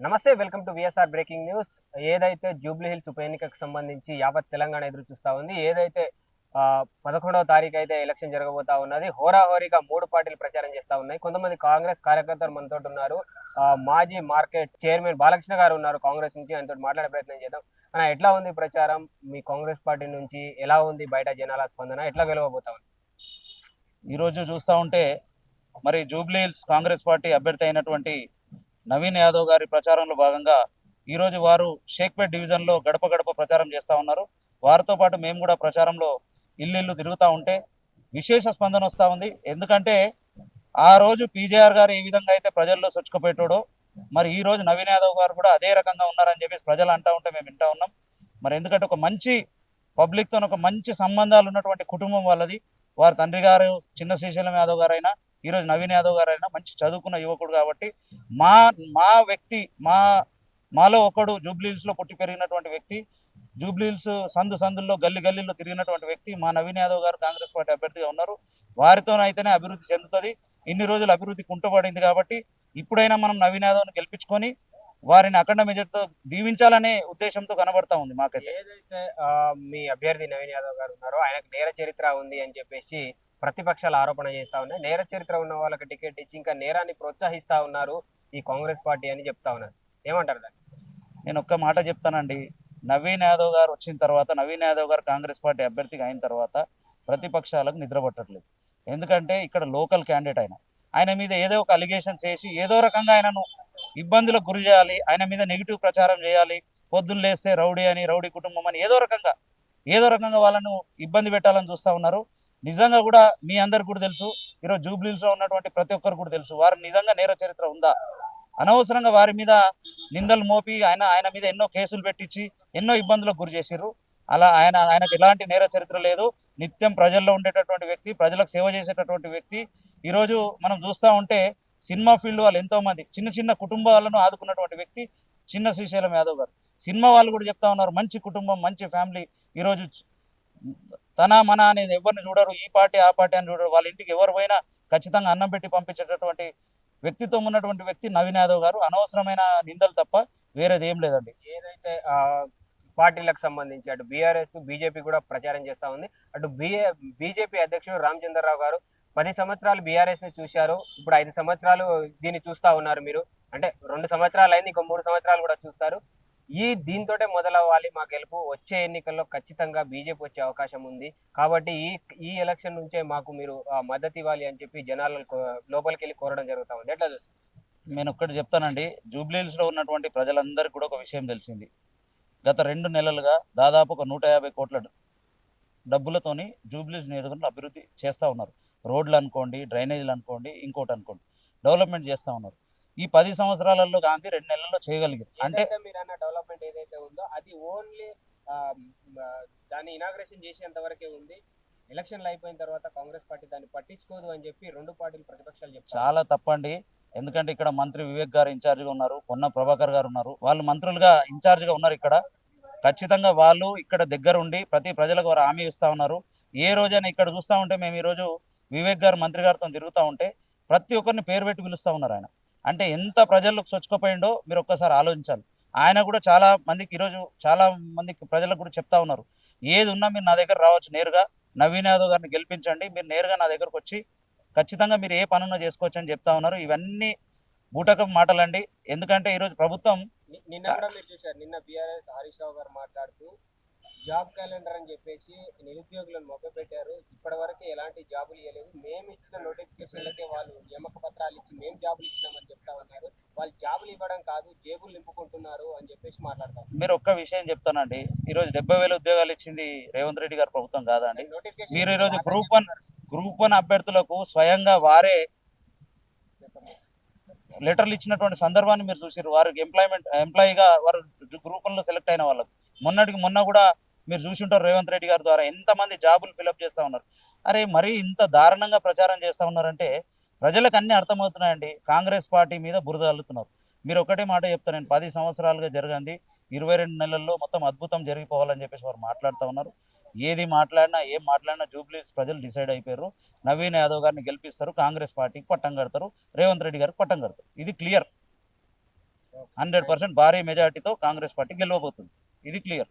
నమస్తే welcome to VSR breaking news ఏదైతే జూబ్లీ హిల్స్ ఉప ఎన్నికకు సంబంధించి యావత్ తెలంగాణ ఎదురు చూస్తా ఉంది ఏదైతే పదకొండవ తారీఖు అయితే ఎలక్షన్ జరగబోతా ఉన్నది హోరాహోరీగా మూడు పార్టీలు ప్రచారం చేస్తా ఉన్నాయి. కొంతమంది కాంగ్రెస్ కార్యకర్తలు మనతో ఉన్నారు. మాజీ మార్కెట్ చైర్మన్ బాలకృష్ణ గారు ఉన్నారు కాంగ్రెస్ నుంచి ఆయనతో మాట్లాడే ప్రయత్నం చేద్దాం. అన్న ఎట్లా ఉంది ప్రచారం? మీ కాంగ్రెస్ పార్టీ నుంచి ఎలా ఉంది బయట జనాల స్పందన? ఎట్లా గెలవబోతా ఉంది? ఈరోజు చూస్తూ ఉంటే మరి జూబ్లీ హిల్స్ కాంగ్రెస్ పార్టీ అభ్యర్థి అయినటువంటి నవీన్ యాదవ్ గారి ప్రచారంలో భాగంగా ఈరోజు వారు షేక్పేట్ డివిజన్లో గడప గడప ప్రచారం చేస్తూ ఉన్నారు. వారితో పాటు మేము కూడా ప్రచారంలో ఇల్లు తిరుగుతూ ఉంటే విశేష స్పందన వస్తూ ఉంది. ఎందుకంటే ఆ రోజు పీజేఆర్ గారు ఏ విధంగా అయితే ప్రజల్లో చొచ్చుకుపెట్టాడో మరి ఈ రోజు నవీన్ యాదవ్ గారు కూడా అదే రకంగా ఉన్నారని చెప్పేసి ప్రజలు అంటూ ఉంటే మేము వింటా ఉన్నాం. మరి ఎందుకంటే ఒక మంచి పబ్లిక్తో ఒక మంచి సంబంధాలు ఉన్నటువంటి కుటుంబం వాళ్ళది. వారి తండ్రి గారు చిన్న శ్రీశైలం యాదవ్ గారైనా ఈరోజు నవీన్ యాదవ్ గారైనా మంచి చదువుకున్న యువకుడు కాబట్టి మా మా వ్యక్తి మా మాలో ఒకడు జూబ్లీహిల్స్లో పుట్టి పెరిగినటువంటి వ్యక్తి జూబ్లీహిల్స్ సందు సందుల్లో గల్లి గల్లీలో తిరిగినటువంటి వ్యక్తి మా నవీన్ యాదవ్ గారు కాంగ్రెస్ పార్టీ అభ్యర్థిగా ఉన్నారు. వారితోనైతేనే అభివృద్ధి చెందుతుంది. ఇన్ని రోజులు అభివృద్ధి కుంటుపడింది కాబట్టి ఇప్పుడైనా మనం నవీన్ యాదవ్ని గెలిపించుకొని వారిని అఖండ మెజార్టీతో దీవించాలనే ఉద్దేశంతో కనబడతా ఉంది మాకైతే. ఏదైతే మీ అభ్యర్థి నవీన్ యాదవ్ గారు ఉన్నారో ఆయనకు నేర చరిత్ర ఉంది అని చెప్పేసి ప్రతిపక్షాలు ఆరోపణ చేస్తా ఉన్నాయి. నేర చరిత్ర ఉన్న వాళ్ళకి టికెట్ ఇచ్చి ఇంకా నేరాన్ని ప్రోత్సహిస్తా ఉన్నారు ఈ కాంగ్రెస్ పార్టీ అని చెప్తా ఉన్నారు. ఏమంటారు దాన్ని? నేను ఒక్క మాట చెప్తానండి. నవీన్ యాదవ్ గారు వచ్చిన తర్వాత నవీన్ యాదవ్ గారు కాంగ్రెస్ పార్టీ అభ్యర్థిగా అయిన తర్వాత ప్రతిపక్షాలకు నిద్ర పట్టట్లేదు. ఎందుకంటే ఇక్కడ లోకల్ క్యాండిడేట్ ఆయన. ఆయన మీద ఏదో ఒక అలిగేషన్స్ వేసి ఏదో రకంగా ఆయనను ఇబ్బందులకు గురి చేయాలి ఆయన మీద నెగిటివ్ ప్రచారం చేయాలి పొద్దున్న లేస్తే రౌడీ అని రౌడీ కుటుంబం అని ఏదో రకంగా ఏదో రకంగా వాళ్ళను ఇబ్బంది పెట్టాలని చూస్తూ ఉన్నారు. నిజంగా కూడా మీ అందరికి కూడా తెలుసు ఈరోజు జూబ్లీస్లో ఉన్నటువంటి ప్రతి ఒక్కరు కూడా తెలుసు వారు నిజంగా నేర చరిత్ర ఉందా? అనవసరంగా వారి మీద నిందలు మోపి ఆయన ఆయన మీద ఎన్నో కేసులు పెట్టించి ఎన్నో ఇబ్బందులకు గురి చేసిర్రు. అలా ఆయన ఆయనకు ఎలాంటి నేర చరిత్ర లేదు. నిత్యం ప్రజల్లో ఉండేటటువంటి వ్యక్తి ప్రజలకు సేవ చేసేటటువంటి వ్యక్తి. ఈరోజు మనం చూస్తూ ఉంటే సినిమా ఫీల్డ్ వాళ్ళు ఎంతోమంది చిన్న చిన్న కుటుంబాలను ఆదుకున్నటువంటి వ్యక్తి చిన్న శ్రీశైలం యాదవ్ గారు. సినిమా వాళ్ళు కూడా చెప్తా ఉన్నారు మంచి కుటుంబం మంచి ఫ్యామిలీ ఈరోజు తన మన అనేది ఎవరిని చూడరు ఈ పార్టీ ఆ పార్టీ అని చూడరు. వాళ్ళ ఇంటికి ఎవరు పోయినా ఖచ్చితంగా అన్నం పెట్టి పంపించేటటువంటి వ్యక్తిత్వం ఉన్నటువంటి వ్యక్తి నవీన్ యాదవ్ గారు. అనవసరమైన నిందలు తప్ప వేరేది ఏం లేదండి. ఏదైతే పార్టీలకు సంబంధించి అటు బీఆర్ఎస్ బీజేపీ కూడా ప్రచారం చేస్తా ఉంది. అటు బిఏ బీజేపీ అధ్యక్షుడు రామచంద్రరావు గారు పది సంవత్సరాలు బీఆర్ఎస్ని చూశారు. ఇప్పుడు ఐదు సంవత్సరాలు దీన్ని చూస్తా ఉన్నారు మీరు. అంటే రెండు సంవత్సరాలు అయింది ఇంకో మూడు సంవత్సరాలు కూడా చూస్తారు. ఈ దీంతోటే మొదలవ్వాలి మా గెలుపు. వచ్చే ఎన్నికల్లో ఖచ్చితంగా బీజేపీ వచ్చే అవకాశం ఉంది. కాబట్టి ఈ ఈ ఎలక్షన్ నుంచే మాకు మీరు ఆ, మద్దతు ఇవ్వాలి అని చెప్పి జనాల లోపలికి వెళ్ళి కోరడం జరుగుతూ ఉంది. ఎట్లా చూస్తారు? నేను ఒక్కటి చెప్తానండి. జూబ్లీహిల్స్లో ఉన్నటువంటి ప్రజలందరికీ కూడా ఒక విషయం తెలిసింది. గత రెండు నెలలుగా దాదాపు ఒక నూట యాభై కోట్ల డబ్బులతోని జూబ్లీహిల్స్ నియోజకవర్గంలో అభివృద్ధి చేస్తూ ఉన్నారు. రోడ్లు అనుకోండి డ్రైనేజీలు అనుకోండి ఇంకోటి అనుకోండి డెవలప్మెంట్ చేస్తూ ఉన్నారు. ఈ పది సంవత్సరాలలో గాంధీ రెండు నెలల్లో చేయగలిగారు. అంటే మీరు అన్న డెవలప్మెంట్ ఏదైతే ఉందో అది ఓన్లీ దాన్ని ఇనాగ్రేషన్ చేసేంత వరకే ఉంది. ఎలక్షన్లు అయిపోయిన తర్వాత కాంగ్రెస్ పార్టీ దాన్ని పట్టించుకోదు అని చెప్పి రెండు పార్టీలు ప్రతిపక్షాలు చెప్తారు చాలా తప్పండి. ఎందుకంటే ఇక్కడ మంత్రి వివేక్ గారు ఇన్ఛార్జిగా ఉన్నారు పొన్న ప్రభాకర్ గారు ఉన్నారు. వాళ్ళు మంత్రులుగా ఇన్ఛార్జిగా ఉన్నారు ఇక్కడ. ఖచ్చితంగా వాళ్ళు ఇక్కడ దగ్గర ఉండి ప్రతి ప్రజలకు వారు హామీ ఇస్తా ఉన్నారు. ఏ రోజైనా ఇక్కడ చూస్తూ ఉంటే మేము ఈరోజు వివేక్ గారు మంత్రి గారితో తిరుగుతూ ఉంటే ప్రతి ఒక్కరిని పేరు పెట్టి పిలుస్తూ ఉన్నారు ఆయన. అంటే ఎంత ప్రజలకు చొచ్చుకుపోయిండో మీరు ఒక్కసారి ఆలోచించాలి. ఆయన కూడా చాలా మందికి ఈరోజు చాలా మందికి ప్రజలకు కూడా చెప్తా ఉన్నారు. ఏది ఉన్నా మీరు నా దగ్గర రావచ్చు నేరుగా. నవీన్ యాదవ్ గారిని గెలిపించండి. మీరు నేరుగా నా దగ్గరకు వచ్చి ఖచ్చితంగా మీరు ఏ పనున్నా చేసుకోవచ్చు అని చెప్తా ఉన్నారు. ఇవన్నీ బూటకం మాటలండి. ఎందుకంటే ఈరోజు ప్రభుత్వం నిన్న కూడా మీరు చూశారు. నిన్న బీఆర్ఎస్ హరీష్ రావు గారు మాట్లాడుతూ జాబ్ క్యాలెండర్ అని చెప్పేసి నిరుద్యోగులను మొగ్గపెట్టారు. ఇప్పటి వరకు ఎలాంటి జాబులు ఇవ్వలేదు మేము ఇచ్చిన నోటిఫికేషన్లకే వాళ్ళు నియామక పత్రాలు ఇచ్చి మేము జాబులు ఇచ్చినామని చెప్తా ఉన్నారు. వాళ్ళు జాబులు ఇవ్వడం కాదు జేబులు నింపుకుంటున్నారు అని చెప్పేసి మాట్లాడతారు. మీరు ఒక్క విషయం చెప్తానండి. ఈరోజు డెబ్బై వేల ఉద్యోగాలు ఇచ్చింది రేవంత్ రెడ్డి గారి ప్రభుత్వం కాదండి. మీరు ఈరోజు గ్రూప్ వన్ గ్రూప్ వన్ అభ్యర్థులకు స్వయంగా వారే లెటర్లు ఇచ్చినటువంటి సందర్భాన్ని మీరు చూసారు వారికి ఎంప్లాయ్మెంట్ ఎంప్లాయీగా వారు గ్రూప్ వన్లో సెలెక్ట్ అయిన వాళ్ళకు. మొన్నటికి మొన్న కూడా మీరు చూసి ఉంటారు రేవంత్ రెడ్డి గారి ద్వారా ఎంతమంది జాబులు ఫిలప్ చేస్తూ ఉన్నారు. అరే మరీ ఇంత దారుణంగా ప్రచారం చేస్తూ ఉన్నారంటే ప్రజలకు అన్ని అర్థమవుతున్నాయండి. కాంగ్రెస్ పార్టీ మీద బురద అల్లుతున్నారు. మీరు ఒకటే మాట చెప్తాను నేను పది సంవత్సరాలుగా జరగంది ఇరవై రెండు నెలల్లో మొత్తం అద్భుతం జరిగిపోవాలని చెప్పేసి వారు మాట్లాడుతూ ఉన్నారు. ఏది మాట్లాడినా ఏం మాట్లాడినా జూబ్లీస్ ప్రజలు డిసైడ్ అయిపోయారు. నవీన్ యాదవ్ గారిని గెలిపిస్తారు కాంగ్రెస్ పార్టీకి పట్టం కడతారు రేవంత్ రెడ్డి గారికి పట్టం కడతారు. ఇది క్లియర్. హండ్రెడ్ పర్సెంట్ భారీ మెజార్టీతో కాంగ్రెస్ పార్టీ గెలవబోతుంది. ఇది clear.